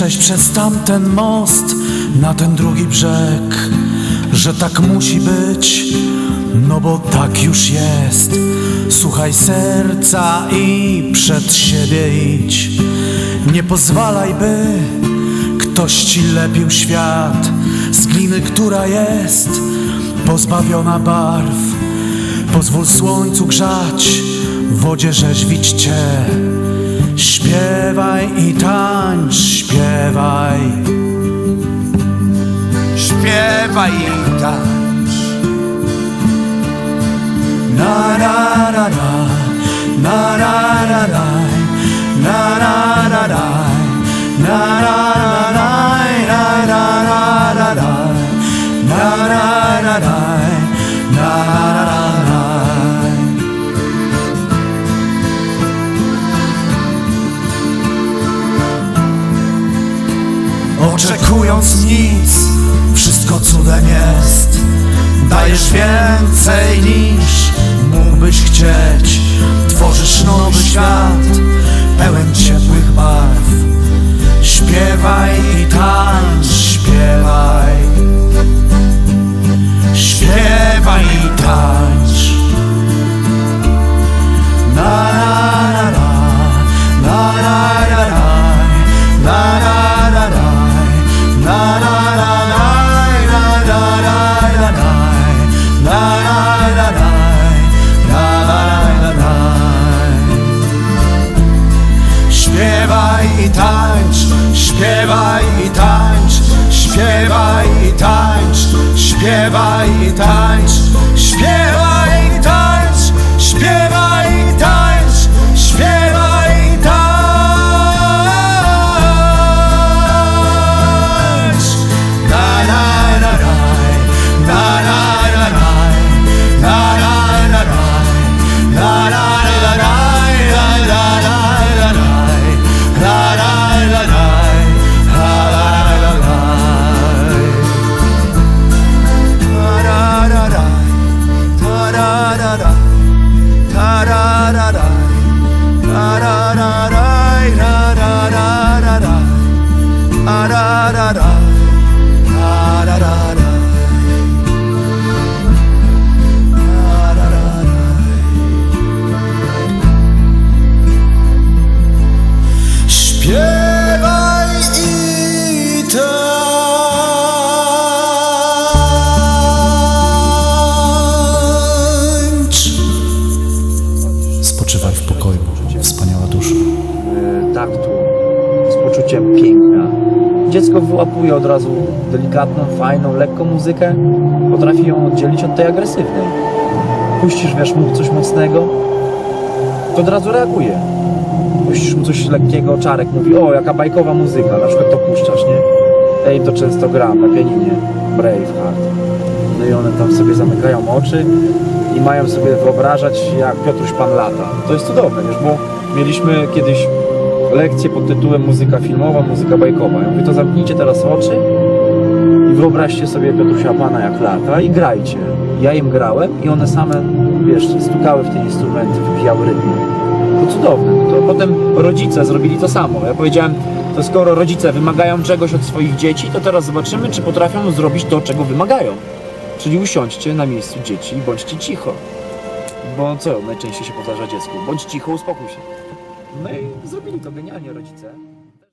Przejść przez tamten most na ten drugi brzeg Że tak musi być, no bo tak już jest. Słuchaj serca i przed siebie idź. Nie pozwalaj, by ktoś ci lepił świat. Z gliny, która jest pozbawiona barw. Pozwól słońcu grzać, wodzie rzeźwić cię. Śpiewaj i tańcz, śpiewaj. Śpiewaj i tańcz Oczekując nic, wszystko cudem jest. Dajesz więcej niż mógłbyś chcieć. Tworzysz nowy śpiewaj i tańcz, śpiewaj i tańcz, śpiewaj i tańcz, śpiewaj Śpiewaj i tańcz. Spoczywaj w pokoju, wspaniała dusza. e, taktu, z poczuciem piękna. Dziecko wyłapuje od razu delikatną, fajną, lekką muzykę, potrafi ją oddzielić od tej agresywnej. Puścisz, wiesz, mu coś mocnego, to od razu reaguje. Puścisz mu coś lekkiego, czarek mówi, o, jaka bajkowa muzyka, na przykład to puszczasz, nie? Ej, to często gram na pianinie, Braveheart. No i one tam sobie zamykają oczy i mają sobie wyobrażać, jak Piotruś Pan lata. To jest cudowne, wiesz, bo mieliśmy kiedyś lekcję pod tytułem muzyka filmowa, muzyka bajkowa. Ja mówię, to zamknijcie teraz oczy i wyobraźcie sobie Piotrusia Pana jak lata i grajcie. Ja im grałem i one same, wiesz, stukały w te instrumenty, wybijały rytmy. To cudowne. To potem rodzice zrobili to samo. Ja powiedziałem, to skoro rodzice wymagają czegoś od swoich dzieci, to teraz zobaczymy, czy potrafią zrobić to, czego wymagają. Czyli usiądźcie na miejscu dzieci i bądźcie cicho. Bo co najczęściej się powtarza dziecku? Bądź cicho, uspokój się. No i zrobili to genialnie rodzice.